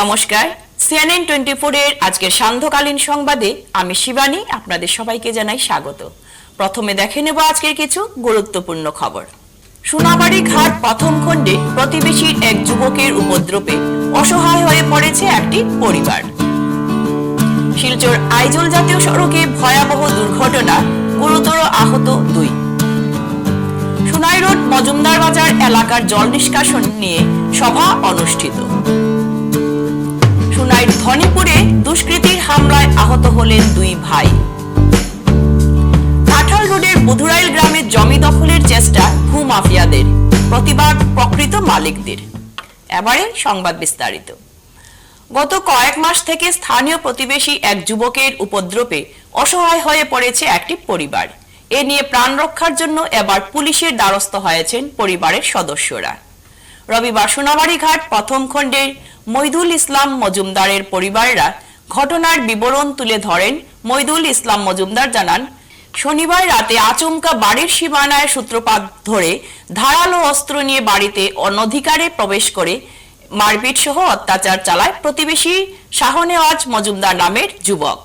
নমস্কার। CNN twenty এর আজকের সান্ধ্যকালীন সংবাদে আমি শিবানী, আপনাদের সবাইকে জানাই স্বাগত। প্রথমে দেখে নেব আজকের কিছু গুরুত্বপূর্ণ খবর। সোনাবাড়ি ঘাট প্রথম খণ্ডে প্রতিবেশীর এক যুবকের উপদ্রবে অসহায় হয়ে পড়েছে একটি পরিবার। শিলচর আইজল জাতীয় সড়কে ভয়াবহ দুর্ঘটনা, গুরুতর আহত দুই। সোনাই রোড মজুমদার বাজার এলাকার জল নিষ্কাশন নিয়ে সভা অনুষ্ঠিত। সোনাইর ধনীপুরে দুষ্কৃতীর হামলায় আহত হলেন দুই ভাই। কাঁঠাল রোডের জমি দখলের চেষ্টা প্রতিবাদ প্রকৃত মালিকদের। এবারে সংবাদ বিস্তারিত। গত কয়েক মাস থেকে স্থানীয় প্রতিবেশী এক যুবকের উপদ্রবে অসহায় হয়ে পড়েছে একটি পরিবার। এ নিয়ে প্রাণ রক্ষার জন্য এবার পুলিশের দ্বারস্থ হয়েছেন পরিবারের সদস্যরা। রবিবার সোনাবাড়ি ঘাট, প্রথম খণ্ডের মইদুল ইসলাম মজুমদারের পরিবাররা ঘটনার বিবরণ তুলে ধরেন মইদুল ইসলাম মজুমদার জানান, শনিবার রাতে আচমকা বাড়ির সীমানায় সূত্রপাত ধরে ধারালো অস্ত্র নিয়ে বাড়িতে অনধিকারে প্রবেশ করে মারপিট সহ অত্যাচার চালায় প্রতিবেশী শাহনেওয়াজ মজুমদার নামের যুবক।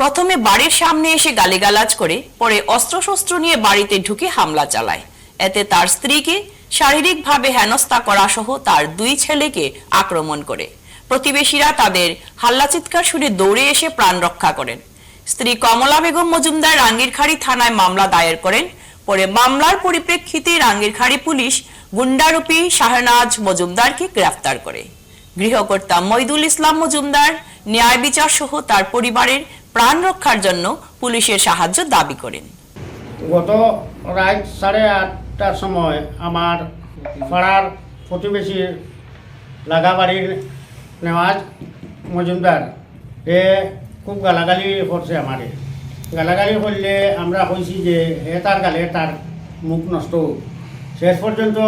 প্রথমে বাড়ির সামনে এসে গালিগালাজ করে, পরে অস্ত্রশস্ত্র নিয়ে বাড়িতে ঢুকে হামলা চালায়। এতে তার স্ত্রীকে শারীরিকভাবে হেনস্থা করা সহ তার দুই ছেলেকে আক্রমণ করে। প্রতিবেশীরা তাদের হাল্লা চিৎকার শুনে দৌড়ে এসে প্রাণ রক্ষা করেন। স্ত্রী কমলা বেগম মজুমদার রাঙ্গিরখাড়ি থানায় মামলা দায়ের করেন। পরে মামলার পরিপ্রেক্ষিতে রাঙ্গিরখাড়ি পুলিশ গুন্ডারূপী শাহনাজ মজুমদারকে গ্রেফতার করে। গৃহকর্তা মইদুল ইসলাম মজুমদার, ন্যায় বিচার সহ তার পরিবারের প্রাণ রক্ষার জন্য পুলিশের সাহায্য দাবি করেন। গত রাত সাড়ে আটটার সময় আমার পাড়ার প্রতিবেশীর লাগাবাড়ির নেওয়াজ মজুমদার, এ খুব গালাগালি করছে আমারে। গালাগালি করলে আমরা কইছি যে হে তার গালে তার মুখ নষ্ট। শেষ পর্যন্ত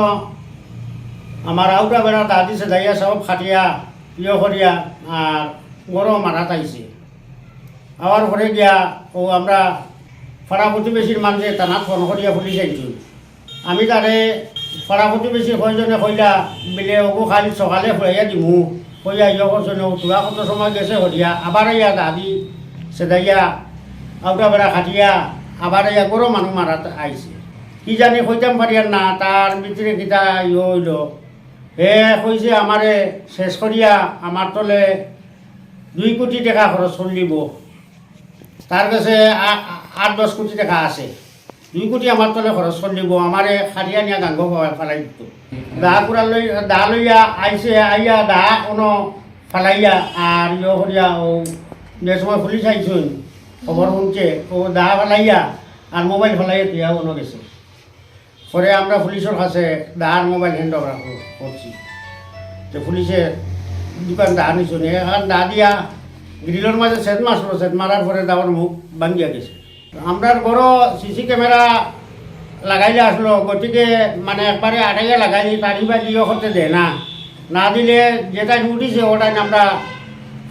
আমার আউটা বেড়া দা দিছে দাইয়া সব খাটিয়া ইয়ে করিয়া আর গরম মারাত আইছে আবার ঘরে গিয়া ও আমরা পাড়া প্রতিবেশীর মানুষে টানা ফোন করিয়া পুলিশ আইছিল আমি তারে পাড়া প্রতিবেশী কয়জনে কইলা, বিলে ওগো খালি সকালে ফুরাইয়া দিমু। কইয়া ইয়ে করছ তুয়া কত সময় গেছে হরিয়া আবার ইয়া দাবি সেদাইয়া আউটা বেড়া খাটিয়া আবার ইয়া গরো মানুষ মারাত আইছে কি জানি কইতাম পারিয়ার না তার ভিতরে কিতা ইয়ে হইল। হে কইছে আমারে শেষ করিয়া আমার তলে দুই কোটি টাকা খরচ চলিব। তার কাছে আট দশ কোটি টাকা আছে। দুই আমার তলে খরচ চলিব আমারে খারিয়া নিয়া গাঙ্গ ফেলাই দিত। দা কুড়া লই দা লইয়া আইসে আইয়া, দা কোনো ফেলাইয়া আর ইয়ে করিয়া ও যে সময় পুলিশ আইসুন খবর শুনছে ও দা ফেলাইয়া আর মোবাইল ফেলাইয়া দিয়া অন্য গেছে। পরে আমরা পুলিশের কাছে দাহার মোবাইল হ্যান্ড ওভার করছি তো পুলিশে দোকান দা নিছুন এখন দা দিয়া গ্রিলের মাঝে সেট মারছিল সেট মারার পরে দাবার মুখ ভাঙ্গিয়া গেছে। আমরা বড় সিসি ক্যামেরা লাগাইলে আসলো, গতিকে মানে একবারে আটাইয়া লাগাইলি তারি বা ইয়ে করতে দেয় না। না দিলে যেটাই উঠিছে ওটাই আমরা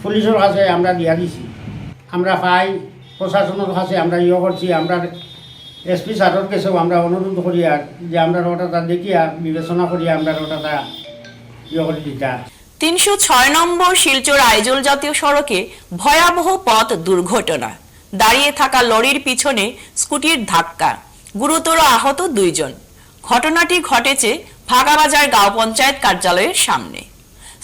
পুলিশের কাছে আমরা দিয়া দিছি। আমরা পাই, প্রশাসনের কাছে আমরা ইয়ে করছি, আমরা এসপি স্যারের কাছেও আমরা অনুরোধ করি আর যে আমরা ওটা দেখিয়া বিবেচনা করি আমরা ওটা ইয়ে করে দিতা তিনশো ছয় নম্বর শিলচর আইজল জাতীয় সড়কে ভয়াবহ পথ দুর্ঘটনা। দাঁড়িয়ে থাকা লরির পিছনে স্কুটির ধাক্কা। গুরুতর আহত দুইজন। ঘটনাটি ঘটেছে ভাগাবাজার গাঁও পঞ্চায়েত কার্যালয়ের সামনে।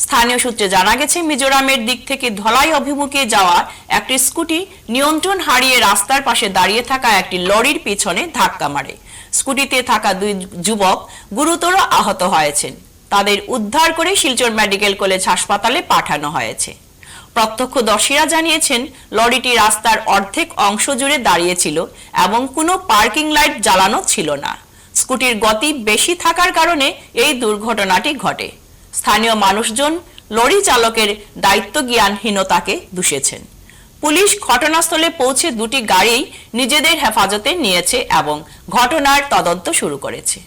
স্থানীয় সূত্রে জানা গেছে, মিজোরামের দিক থেকে ধলাই অভিমুখে যাওয়া একটি স্কুটি নিয়ন্ত্রণ হারিয়ে রাস্তার পাশে দাঁড়িয়ে থাকা একটি লরির পিছনে ধাক্কা মারে। স্কুটিতে থাকা দুই যুবক গুরুতর আহত হয়েছেন। তাদের উদ্ধার করে শিলচর মেডিকেল কলেজ হাসপাতালে পাঠানো হয়েছে। প্রত্যক্ষদর্শীরা জানিয়েছেন, লরিটি রাস্তার অর্ধেক অংশ জুড়ে দাঁড়িয়েছিল এবং কোনো পার্কিং লাইট জ্বালানো ছিল না। স্কুটির গতি বেশি থাকার কারণে এই দুর্ঘটনাটি ঘটে। স্থানীয় মানুষজন লরি চালকের দায়িত্ব জ্ঞানহীনতাকে দূষেছেন। পুলিশ ঘটনাস্থলে পৌঁছে দুটি গাড়ি নিজেদের হেফাজতে নিয়েছে এবং ঘটনার তদন্ত শুরু করেছে।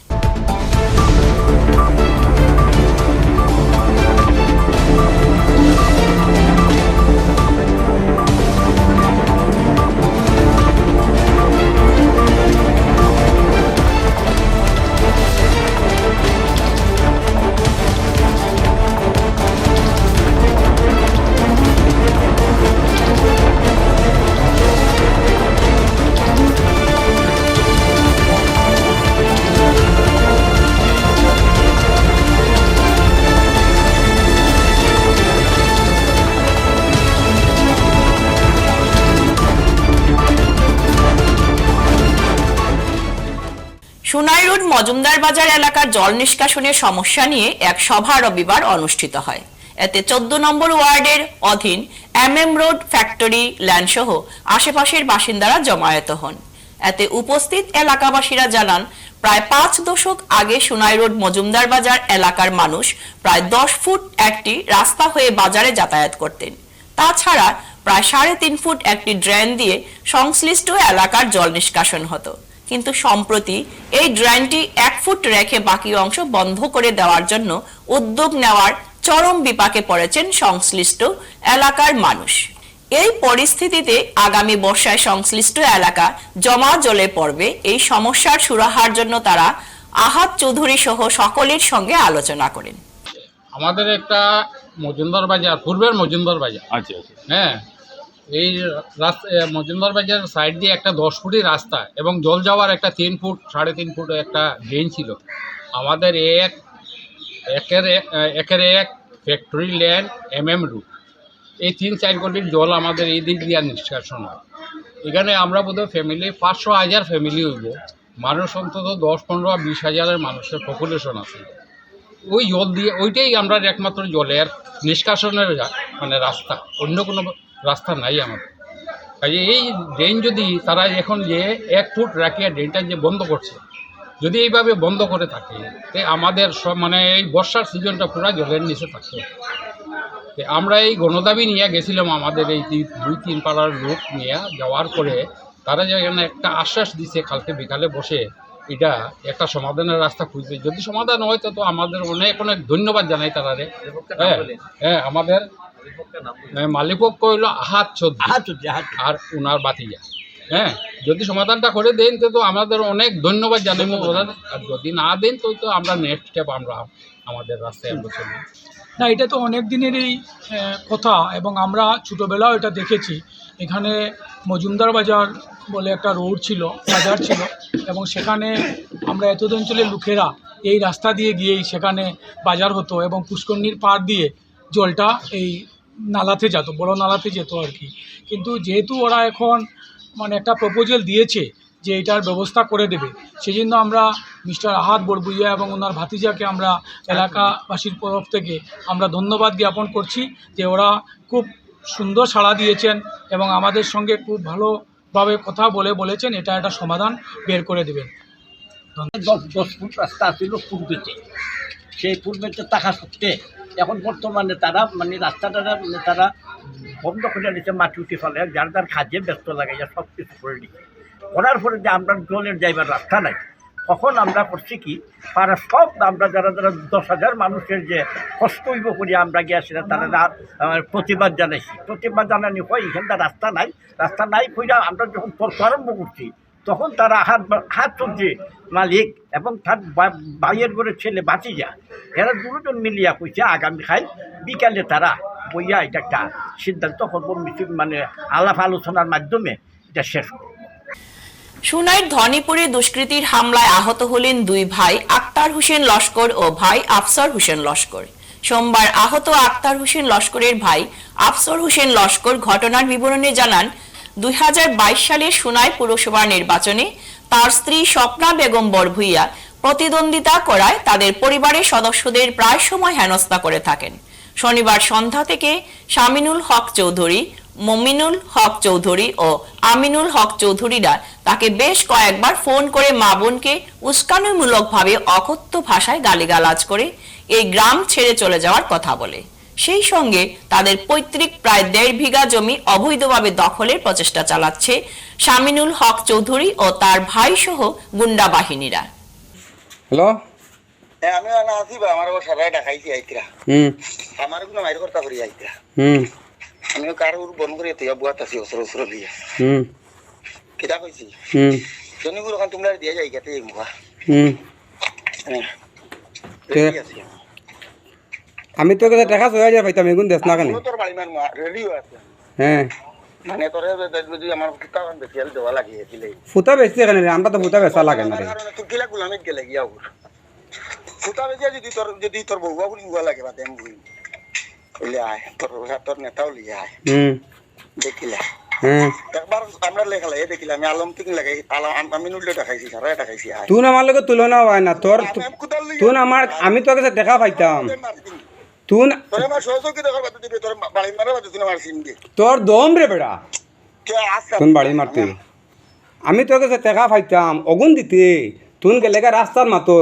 মজুমদার বাজার এলাকার জল নিষ্কাশনের সমস্যা নিয়ে এক সভা রবিবার অনুষ্ঠিত হয়। এতে চোদ্দ নম্বর ওয়ার্ডের অধীন M M road, factory land সহ আশেপাশের বাসিন্দারা জমায়েত হন। এতে উপস্থিত এলাকাবাসীরা জানান, প্রায় পাঁচ দশক আগে সোনাই রোড, মজুমদার বাজার এলাকার মানুষ প্রায় দশ ফুট একটি রাস্তা হয়ে বাজারে যাতায়াত করতেন। তাছাড়া প্রায় সাড়ে তিন ফুট একটি ড্রেন দিয়ে সংশ্লিষ্ট এলাকার জল নিষ্কাশন হতো। কিন্তু সম্প্রতি এই ড্রেনটি এক ফুট রেখে বাকি অংশ বন্ধ করে দেওয়ার জন্য উদ্যোগ নেওয়ার চরম বিপাকে পড়েছেন সংশ্লিষ্ট এলাকার মানুষ। এই পরিস্থিতিতে আগামী বর্ষায় সংশ্লিষ্ট এলাকা জমা জলে পড়বে। এই সমস্যার সুরাহার জন্য তারা আহাত চৌধুরী সহ সকলের সঙ্গে আলোচনা করেন। আমাদের একটা মজুমদার বাজার পূর্বের মজুমদার বাজার। আচ্ছা আচ্ছা। হ্যাঁ এই রাস্তা মজুমদার বাজার সাইড দিয়ে একটা দশ ফুটি রাস্তা এবং জল যাওয়ার একটা তিন ফুট, সাড়ে তিন ফুট একটা ড্রেন ছিল। আমাদের এক, একের এক- একের এক factory land M M route এই তিন চার কোটির জল আমাদের এই দিক দিয়ে নিষ্কাশন হয়। এখানে আমরা বোধহয় ফ্যামিলি পাঁচশো হাজার ফ্যামিলি হইব। মানুষ অন্তত দশ, পনেরো বিশ হাজারের মানুষের পপুলেশন আছে। ওই জল দিয়ে, ওইটাই আমরা একমাত্র জলের নিষ্কাশনের মানে রাস্তা। অন্য কোনো রাস্তা নাই আমাদের। কাজে এই ড্রেন যদি তারা এখন যে এক ফুট রাখিয়া ড্রেনটা যে বন্ধ করছে, যদি এইভাবে বন্ধ করে থাকে, তে আমাদের সব মানে এই বর্ষার সিজনটা পুরো জলের নিচে থাকবে তে আমরা এই গণদাবি নিয়ে গেছিলাম আমাদের এই দুই, তিন পাড়ার লোক নিয়ে যাওয়ার পরে, তারা যেখানে একটা আশ্বাস দিছে কালকে বিকালে বসে এটা একটা সমাধানের রাস্তা খুঁজবে। যদি সমাধান হয় তো তো আমাদের অনেক অনেক ধন্যবাদ জানাই তারা রে। হ্যাঁ হ্যাঁ আমাদের হ্যাঁ, মালিকপক্ষ হইল আহাত চৌধুরী। আর উনার বাতিজা। হ্যাঁ যদি সমাধানটা করে দেন তো তো আমাদের অনেক ধন্যবাদ জানাই আর যদি না দেন তো তো আমরা নেক্সট স্টেপ আমরা আমাদের রাস্তায় আমরা চলবো। না এটা তো অনেক দিনেরই কথা এবং আমরা ছোটোবেলাও এটা দেখেছি। এখানে মজুমদার বাজার বলে একটা রোড ছিল, বাজার ছিল, এবং সেখানে আমরা এত অঞ্চলের লোকেরা এই রাস্তা দিয়ে গিয়েই সেখানে বাজার হতো এবং পুষ্করণীর পাড় দিয়ে জলটা এই নালাতে যেত, বড় নালাতে যেত আর কি। কিন্তু যেহেতু ওরা এখন মানে একটা প্রপোজাল দিয়েছে যে এটার ব্যবস্থা করে দেবে সেই জন্য আমরা মিস্টার আহাত বড়বুইয়া এবং ওনার ভাতিজাকে আমরা এলাকাবাসীর তরফ থেকে আমরা ধন্যবাদ জ্ঞাপন করছি যে ওরা খুব সুন্দর সাড়া দিয়েছেন এবং আমাদের সঙ্গে খুব ভালোভাবে কথা বলে বলেছেন, এটা একটা সমাধান বের করে দেবেন। দশ দশ ফুট রাস্তা ছিল পূর্বেতে। সেই পূর্বেতে থাকা সত্ত্বে, এখন বর্তমানে তারা মানে রাস্তাটা মানে তারা বন্ধ করে নিচ্ছে মাটি উঠে ফেলে, যার যার কাজে ব্যস্ত লাগাইয়া সব কিছু করে নিচ্ছে করার ফলে যে আমরা জলের যাইবার রাস্তা নাই তখন আমরা করছি কি তারা সব আমরা যারা যারা দশ হাজার মানুষের যে কষ্ট হইব করি আমরা গিয়েছিলাম তারা প্রতিবাদ জানাইছি। প্রতিবাদ জানানি হয় এখানটা রাস্তা নাই। রাস্তা নাই কইরা আমরা যখন তর্ক আরম্ভ করছি তখন তারা হাত হাত চলছে মালিক এবং তার বাইয়ের করে ছেলে বাঁচিয়া এরা দুজন মিলিয়া কইছে আগামীকাল বিকালে তারা বইয়া এটা একটা সিদ্ধান্ত করব মানে আলাপ আলোচনার মাধ্যমে এটা শেষ করব। সুনাইর ধনীপুরে দুষ্কৃতীর হামলায় আহত হলেন দুই ভাই, আক্তার হোসেন লস্কর ও ভাই আফসর হোসেন লস্কর। সোমবার আহত আক্তার হোসেন লস্করের ভাই আফসর হোসেন লস্কর ঘটনার বিবরণে জানান, দুই হাজার বাইশ সালের সুনাই পুরসভা নির্বাচনে তার স্ত্রী স্বপ্না বেগম বরভুইয়া প্রতিদ্বন্দ্বিতা করায় তাদের পরিবারের সদস্যদের প্রায় সময় হেনস্থা করে থাকেন। শনিবার সন্ধ্যা থেকে শামিনুল হক চৌধুরী মমিনুল হক চৌধুরী ও আমিনুল হক চৌধুরীরা তাকে বেশ কয়েকবার ফোন করে মা বোনকে উস্কানিমূলকভাবে অকথ্য ভাষায় গালিগালাজ করে এই গ্রাম ছেড়ে চলে যাওয়ার কথা বলে। সেই সঙ্গে তাদের পৈতৃক প্রায় দেড় বিঘা জমি অবৈধভাবে দখলের প্রচেষ্টা চালাচ্ছে শামিনুল হক চৌধুরী ও তার ভাই সহ গুন্ডা বাহিনীরা। হ্যালো? হ্যাঁ আমি আসিবা আমার ও সবাই ডাকাইছি আইতিরা হুম। আমার কোনো মাইর করতা করি আইতিরা হুম। আমিও কার বন করে তুই বুয়াত আছি ওসর ওসর লিয়ে হুম। কিতা কইছি হুম। জনিগুলো ওখান তোমরা দিয়ে যাই গেতে এই মুখা। হুম। কে? আমি। তো কথা দেখা হয়ে যায় পাইতাম এগুন দেশ না কেন তোর বাড়ি মান রেডিও আছে। হ্যাঁ মানে তোরে যদি আমার কিতা বেশি দেওয়া লাগিয়ে দিলে ফুটা এখানে রে, আমরা তো ফুটা বেচা লাগে না তুই কিলা গুলামিত গেলে গিয়া ফুটা বেজিয়া যদি তোর যদি তোর বউয়া গুয়া লাগে বাদে আমি আয় তোর তোর নেতাও লিয়ে হুম দেখিলা একবার আমরা লেখা লাগে দেখিলাম আমি আলম তিন আলম আমি নুল্লে দেখাইছি সারা দেখাইছি তুন আমার লগে তুলনা হয় না তোর তুন আমার আমি তোর কাছে দেখা পাইতাম তুন তোর দম রে বেড়া কে বাড়ি মারতে আমি তোর কাছে দেখা পাইতাম অগুন দিতে তুন গেলেগা রাস্তার মাতো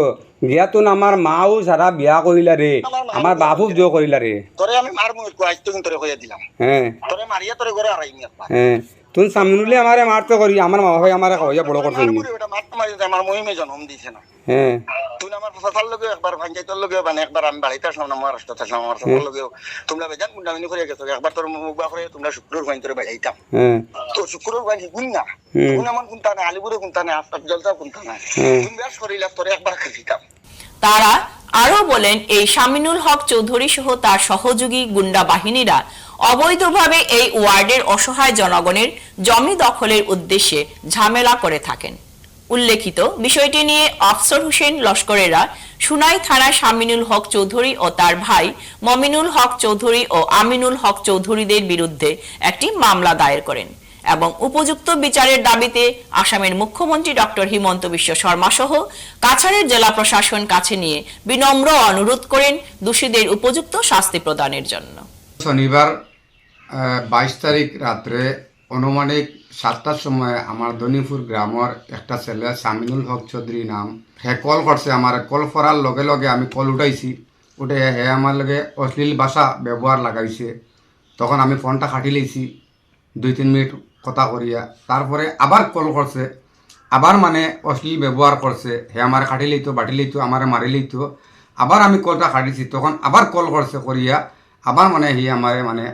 গিয়া তুন আমার মাও সারা বিয়া করিলা রে আমার বাপু জো করিলা রে তোরে আমি মার মুখ তোরে কইয়া দিলাম। হ্যাঁ তোরে মারিয়া তোরে ঘরে আরাইনি হ্যাঁ তুন সামনুলে আমারে মারতে করি আমার মা ভাই আমারে খাওয়াইয়া বড় আমার মহিমে জন্ম দিছে না হ্যাঁ তুই আমার ফসাল লগে একবার পঞ্চায়েতের মানে একবার আমি বাড়িতে আসলাম না মহারাষ্ট্র আসলাম আমার তোমরা বেজান গুন্ডামিনি করে গেছো একবার তোর মুখ বা করে তোমরা শুক্রবার বাইন তোরে বেড়াইতাম হ্যাঁ তো শুক্রবার বাইন গুণ না। গুণ এমন কোনটা না আলিপুরে কোনটা না আস্তাব জলসা কোনটা না তুমি বেশ শরীর তোরে একবার খাইতাম তারা আরও বলেন, এই শামিনুল হক চৌধুরী সহ তার সহযোগী গুন্ডা বাহিনীরা অবৈধভাবে এই ওয়ার্ডের অসহায় জনগণের জমি দখলের উদ্দেশ্যে ঝামেলা করে থাকেন। উল্লেখিত, বিষয়টি নিয়ে আফসর হোসেন লস্করেরা সুনাই থানায় শামিনুল হক চৌধুরী ও তার ভাই মমিনুল হক চৌধুরী ও আমিনুল হক চৌধুরীদের বিরুদ্ধে একটি মামলা দায়ের করেন। এবং উপযুক্ত বিচারের দাবিতে আসামের মুখ্যমন্ত্রী ডক্টর হিমন্ত বিশ্ব শর্মা সহ কাছাড়ের জেলা প্রশাসন কাছে নিয়ে বিনম্র অনুরোধ করেন দোষীদের উপযুক্ত শাস্তি প্রদানের জন্য। শনিবার বাইশ তারিখ রাত্রে অনুমানিক সাতটার সময় আমার দনিপুর গ্রামের একটা ছেলে সামিনুল হক চৌধুরী নাম, হে কল করছে আমার। কল করার লগে লগে আমি কল উঠাইছি। উঠে হে আমার লগে অশ্লীল ভাষা ব্যবহার লাগাইছে। তখন আমি ফোনটা কাটি লইছি। দুই, তিন মিনিট কথা করিয়া। তারপরে আবার কল করছে। আবার মানে অশ্লীল ব্যবহার করছে হে আমার কাটি লইতো, বাটি লইতো আমার মারি লইতো। আবার আমি কলটা কাটিছি। তখন আবার কল করছে করিয়া। আবার মানে হি আমারে মানে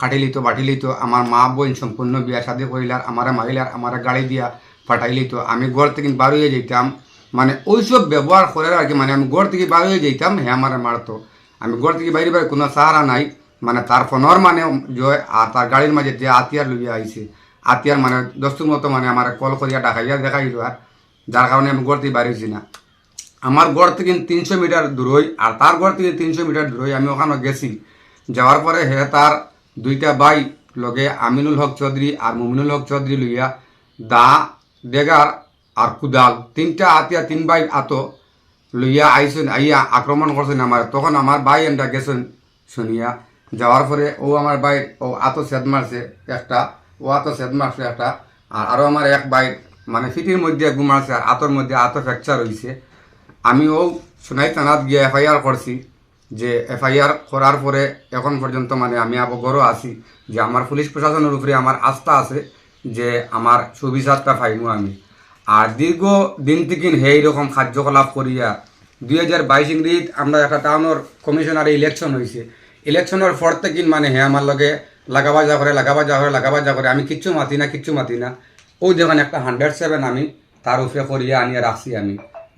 কাটি লইতো, বাটি লইতো। আমার মা বোন সম্পূর্ণ বিয়া শাদি করিলার আমারে মারিলার আমার গাড়ি দিয়া পাঠাই লইতো। আমি ঘর থেকে বার হয়ে যেতাম মানে ওইসব ব্যবহার করে আর কি মানে আমি ঘর থেকে বার হয়ে যেতাম হে আমারে মারতো আমি ঘর থেকে বাইরে বাইরে কোনো সাহারা নাই। মানে তার ফোনের মানে আর তার গাড়ির মাঝে যে আতিয়ার লইয়া আইছে। আতিয়ার মানে দস্তুর মতো মানে আমার কল করিয়া ডাকাইয়া দেখাইল আর যার কারণে আমি থেকে বাড়িয়েছি না। আমার গড় থেকে তিনশো মিটার দূরই আর তার গড় থেকে তিনশো মিটার দূরই আমি ওখানে গেছি। যাওয়ার পরে হে তার দুইটা ভাই লগে আমিনুল হক চৌধুরী আর মুমিনুল হক চৌধুরী লইয়া দা ডেগার আর কুদাল, তিনটা আতিয়া, তিন ভাই আত লইয়া আইসেন, আইয়া আক্রমণ করছেন আমার। তখন আমার বাই এমটা গেছেন শুনিয়া। যাওয়ার পরে ও আমার ভাই, ও আত সেদ মারছে একটা, ও আত সেদ মারছে একটা, আর আরও আমার এক ভাই মানে ফিটির মধ্যে ঘুমাচ্ছে আর আতর মধ্যে আত ফ্র্যাকচার হয়েছে আমি ও সোনাই থানাত গিয়ে এফআইআর করছি যে এফআইআর করার পরে এখন পর্যন্ত মানে আমি অবগরও আছি যে আমার পুলিশ প্রশাসনের উপরে আমার আস্থা আছে যে আমার সুবিচারটা পাইমু আমি। আর দীর্ঘ দিন থেকে হে রকম কার্যকলাপ করিয়া দুই হাজার বাইশ ইংরেজিত আমরা একটা টাউনের কমিশনারে ইলেকশন হয়েছে ইলেকশনের পর থেকে মানে হে আমার লগে লাগাবাজা করে লাগাবাজা করে লাগাবা যা করে। আমি কিচ্ছু মাতি না, কিচ্ছু মাতি না। ওই দেখেন একটা হান্ড্রেড সেভেন আমি, তার উপরে করিয়া আনিয়ে রাখছি আমি।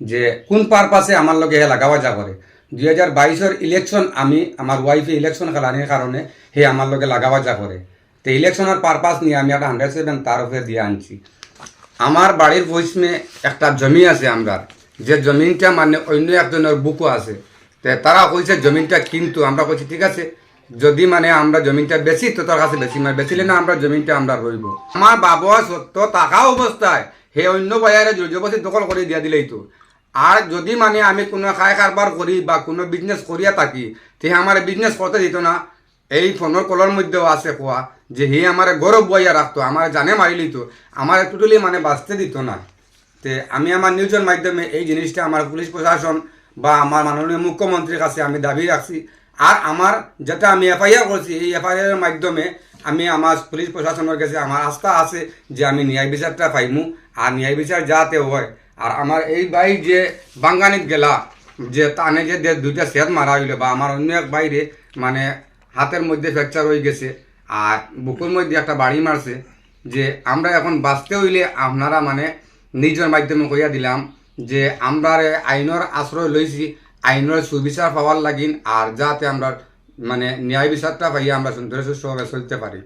যে কোন পারপাসে আমার লগে হে লাগাবাজা করে? দুই হাজার বাইশের ইলেকশন আমি, আমার ওয়াইফে ইলেকশন খেলানির কারণে হে আমার লগে লাগাবা যা করে। তো ইলেকশনের পারপাস নিয়ে আমি একটা হান্ড্রেড সেভেন তার উপরে দিয়ে আনছি। আমার বাড়ির ভইসমে একটা জমি আছে আমরা যে জমিনটা মানে অন্য একজনের বুকও আছে। তারা কইছে, জমিনটা কিন্তু আমরা কইছি, ঠিক আছে। যদি মানে আমরা জমিনটা বেশি তো তার কাছে বেশি মানে বেচিলে না আমরা জমিনটা আমরা রইব। আমার বাবা সত্য টাকা অবস্থায় হে অন্য বাজারে জবরদস্তি দখল করে দিয়া দিলেই তো। আর যদি মানে আমি কোনো খায় কারবার করি বা কোনো বিজনেস করিয়া থাকি, তে আমার বিজনেস করতে দিত না। এই ফোনের কলের মধ্যেও আছে কোয়া যে হি আমার গৌরব বইয়া রাখতো, আমার জানে মারিলি তো। আমার টোটালি মানে বাঁচতে দিত না। তে আমি আমার নিউজের মাধ্যমে এই জিনিসটা আমার পুলিশ প্রশাসন বা আমার মাননীয় মুখ্যমন্ত্রীর কাছে আমি দাবি রাখছি। আর আমার যেটা আমি এফআইআর করছি, এই এফআইআর মাধ্যমে আমি আমার পুলিশ প্রশাসনের কাছে আমার আস্থা আছে যে আমি ন্যায় বিচারটা পাইমু। আর ন্যায় বিচার যাতে হয়। আর আমার এই ভাই যে বাঙ্গানিত গেলা, যে তানে যে দুইটা সেদ মারা হইল বা আমার অন্য এক বাইরে মানে হাতের মধ্যে ফ্র্যাকচার হয়ে গেছে আর বুকুর মধ্যে একটা বাড়ি মারছে, যে আমরা এখন বাঁচতে হইলে আপনারা মানে নিজের মাধ্যমে কইয়া দিলাম যে আমরা আইনের আশ্রয় লইছি, আইনের সুবিচার পাওয়ার লাগিন আর যাতে আমরা মানে ন্যায় বিচারটা পাইয়া আমরা সুন্দর সুস্থভাবে চলতে পারি।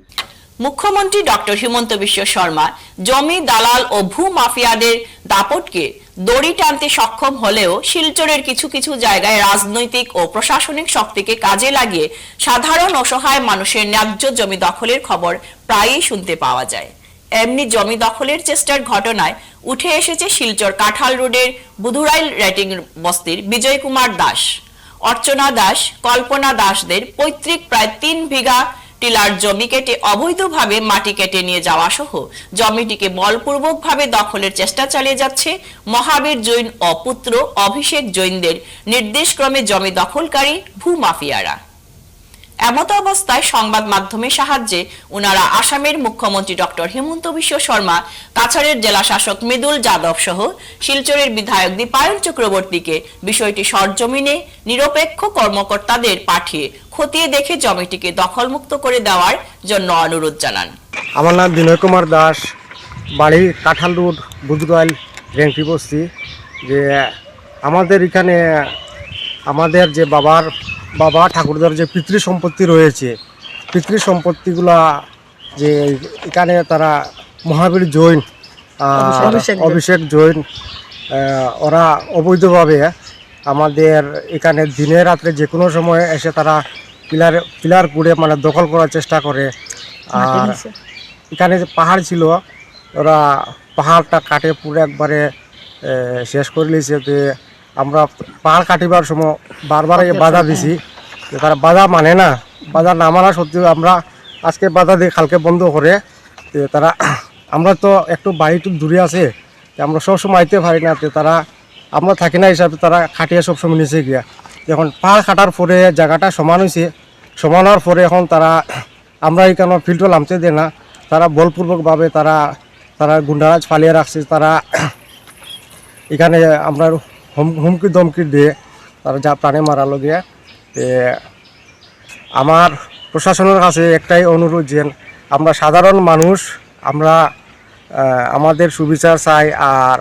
মুখ্যমন্ত্রী ডক্টর হিমন্ত বিশ্ব শর্মা জমি, দালাল ও ভূ মাফিয়াদের দাপটকে দড়ি টানতে সক্ষম হলেও শিলচরের কিছু কিছু জায়গায় রাজনৈতিক ও প্রশাসনিক শক্তিকে কাজে লাগিয়ে সাধারণ অসহায় মানুষের ন্যায্য জমি দখলের খবর প্রায়ই শুনতে পাওয়া যায়। এমনি জমি দখলের চেষ্টার ঘটনায় উঠে এসেছে শিলচর কাঁঠাল রোডের বুধুরাইল রেটিং বস্তির বিজয় কুমার দাস, অর্চনা দাস, কল্পনা দাসদের পৈতৃক প্রায় তিন বিঘা টিলার জমি কেটে অবৈধভাবে মাটি কেটে নিয়ে যাওয়া সহ জমিটিকে বলপূর্বকভাবে দখলের চেষ্টা চালিয়ে যাচ্ছে মহাবীর জৈন অপুত্র অভিষেক জৈনদের নির্দেশক্রমে জমি দখলকারী ভূমাফিয়ারা। এমত অবস্থায় সংবাদ মাধ্যমের সাহায্যে উনারা আসামের মুখ্যমন্ত্রী ডক্টর হেমন্ত বিশ্ব শর্মা, কাছাড়ের জেলা শাসক মৃদুল যাদব সহ শিলচরের বিধায়ক দীপায়ন চক্রবর্তীকে বিষয়টি সরজমিনে নিরপেক্ষ কর্মকর্তাদের পাঠিয়ে খতিয়ে দেখে জমিটিকে দখলমুক্ত করে দেওয়ার জন্য অনুরোধ জানান। আমার নাম বিনয় কুমার দাস, বাড়ি কাঁঠাল রোড বুধগোয়াল রেঙ্কি বস্তি। যে আমাদের এখানে, আমাদের যে বাবার বাবা ঠাকুরদার যে পিতৃ সম্পত্তি রয়েছে পিতৃ সম্পত্তিগুলা যে এখানে তারা মহাবীর জৈন অভিষেক জৈন। ওরা অবৈধভাবে আমাদের এখানে দিনে রাত্রে যে কোনো সময় এসে তারা পিলার পিলার পুড়ে মানে দখল করার চেষ্টা করে। আর এখানে যে পাহাড় ছিল ওরা পাহাড়টা কাটে পুরো একবারে শেষ করে নিয়েছে। যে আমরা পাহাড় কাটিবার সময় বারবার এই বাধা দিছি। তারা বাধা মানে না। বাধা না মানা সত্ত্বেও আমরা আজকে বাধা দিয়ে কালকে বন্ধ করে তারা আমরা তো একটু বাড়ি একটু দূরে আছে আমরা সবসময় আইতে পারি না তো তারা আমরা থাকি না হিসাবে তারা খাটিয়ে সবসময় নিচে গিয়া। এখন পাহাড় কাটার পরে জায়গাটা সমান হয়েছে সমান হওয়ার পরে এখন তারা আমরা এখানে ফিল্ডও নামতে দেয় না তারা বলপূর্বকভাবে তারা তারা গুন্ডারাজ ফালিয়ে রাখছে তারা এখানে আমরা হুমকি দমকি দিয়ে তারা যা প্রাণে মারা লগে আমার প্রশাসনের কাছে একটাই অনুরোধ যে আমরা সাধারণ মানুষ, আমরা আমাদের সুবিচার চাই আর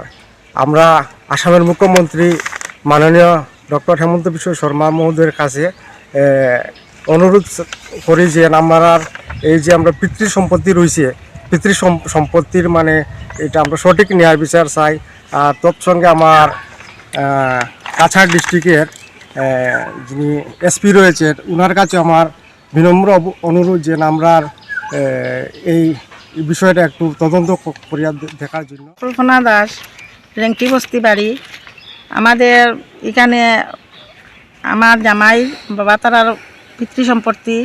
আমরা আসামের মুখ্যমন্ত্রী মাননীয় ডক্টর হেমন্ত বিশ্ব শর্মা মহোদয়ের কাছে অনুরোধ করি যে আমরা এই যে আমরা পিতৃ সম্পত্তি রয়েছে, পিতৃ সম- সম্পত্তির মানে এটা আমরা সঠিক ন্যায় বিচার চাই আর তৎসঙ্গে আমার কাছাড় ডিস্ট্রিক্টের যিনি এসপি রয়েছেন ওনার কাছে আমার বিনম্র অনুরোধ যে আমরা এই বিষয়টা একটু তদন্ত করিয়া দেখার জন্য। কল্পনা দাস রেঙ্কি বস্তি বাড়ি আমাদের এখানে আমার জামাই বাবা তারার পিতৃ সম্পত্তি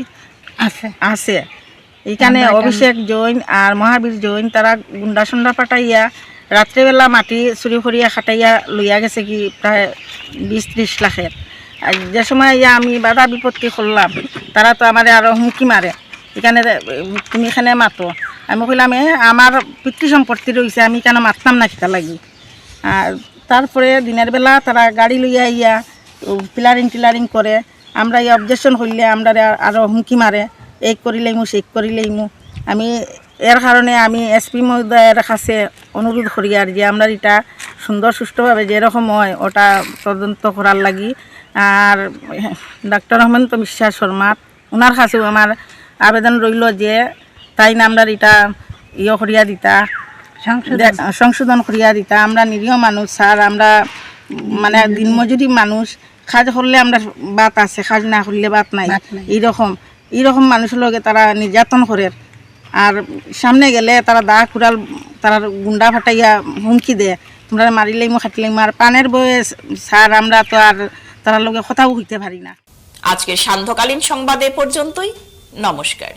আছে। আছে এখানে অভিষেক জৈন আর মহাবীর জৈন তারা গুন্ডা সুন্ডা পাঠাইয়া রাত্রেবেলা মাটি চুরি করিয়া খাটাইয়া লইয়া গেছে কি প্রায় বিশ ত্রিশ লাখের। যে সময় ইয়া আমি বাধা বিপত্তি করলাম, তারা তো আমার আরও হুমকি মারে। এখানে তুমি এখানে মাতো। আমি কইলাম, এ, আমার পিতৃ সম্পত্তি রয়েছে আমি কেন মারতাম না কিতা লাগি? আর তারপরে দিনের বেলা তারা গাড়ি লইয়া ইয়া পিলারিং টিলারিং করে, আমরা এই অবজেকশন করলে আমরা আরও হুমকি মারে। এই করিলেইমু সেই করিলেইমু আমি এর কারণে আমি এসপি মহোদয়ের কাছে অনুরোধ করি আর যে আমরা এটা সুন্দর সুষ্ঠুভাবে যেরকম হয় ওটা তদন্ত করার লাগি। আর ডাক্তার হেমন্ত বিশ্বাস শর্মা ওনার কাছেও আমার আবেদন রইল যে তাই না আমরা এটা ইয়ে করিয়া দিতা সংশোধন। করিয়া দিতা। আমরা নিরীহ মানুষ স্যার আমরা মানে দিনমজুরি মানুষ। কাজ করলে আমরা বাত আছে কাজ না করলে বাত নাই। এইরকম এইরকম মানুষের লগে তারা নির্যাতন করে। আর সামনে গেলে তারা দা কুড়াল, তারা গুন্ডা ফাটাইয়া হুমকি দেয়। তোমরা মারিলেই খাটিলেই আর পানের বয়ে স্যার, আমরা তো আর তারা লোকে কথাও হইতে পারি না। আজকের সান্ধ্যকালীন সংবাদে পর্যন্তই। নমস্কার।